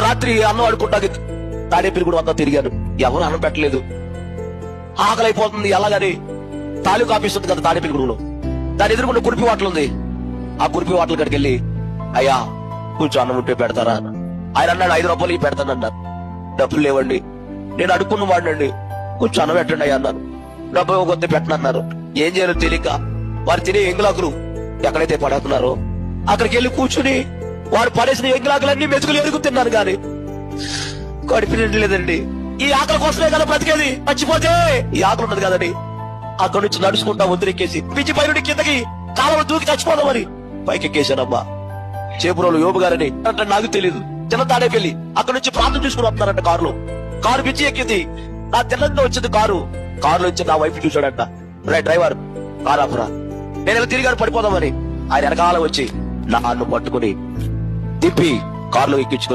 రాత్రి అన్నం ఆడుకుంటా తాడేపల్లి కూడా అంతా తిరిగాను ఎవరు అన్నం పెట్టలేదు. ఆకలి అయిపోతుంది ఎలాగని తాలూకు ఆఫీస్ ఉంది కదా తాడేపల్లి గుడిలో. దాని ఎదురుకుండా కురిపి వాటలు ఉంది. ఆ కురిపి వాటల కాడికి వెళ్ళి అయ్యా కొంచెం అన్నం ఉంటే పెడతారా? అని. ఆయన అన్నాడు ఐదు రూపాయలు ఇవి పెడతానన్నారు డబ్బులు లేవండి. నేను అడుక్కున్న వాడినండి. కొంచెం అన్నం పెట్టండి అయ్యా అన్నారు డబ్బు కొద్ది పెట్టనన్నారు ఏం చేయాలో తెలియక. వారు తినే ఎంగులాకులు ఎక్కడైతే పడేస్తున్నారో అక్కడికి వెళ్ళి కూర్చుని వాడు పడేసిన ఎంగులాకులన్నీ మెతుకులు ఎరుగుతున్నాను కానీ కడుపు ఈ ఆకలి కోసమే కదా బ్రతికేది. మర్చిపోతే ఈ ఆకలి ఉన్నది కదండి. అక్కడి నుంచి నడుచుకుంటా వదిలికెక్కేసి పిచ్చి పైనుండి కిందకి కాలంలో దూకి చచ్చిపోదామని పైకి ఎక్కేశానమ్మా చేపురోలు యోబు గారని అంటే నాకు తెలియదు చిన్న తాడే పెళ్ళి అక్కడ నుంచి ప్రాంతం చూసుకుని వస్తున్నారంట కారులో. కారు పిచ్చి ఎక్కింది. నా తెల్లంగా వచ్చింది కారు. కారులో నుంచి నా వైపు చూశాడంట. రే డ్రైవర్ కారు నేను ఇలా తిరిగాను పడిపోదామని. ఆయన వెనకాల వచ్చి నన్ను పట్టుకుని తిప్పి కారులో ఎక్కించుకుని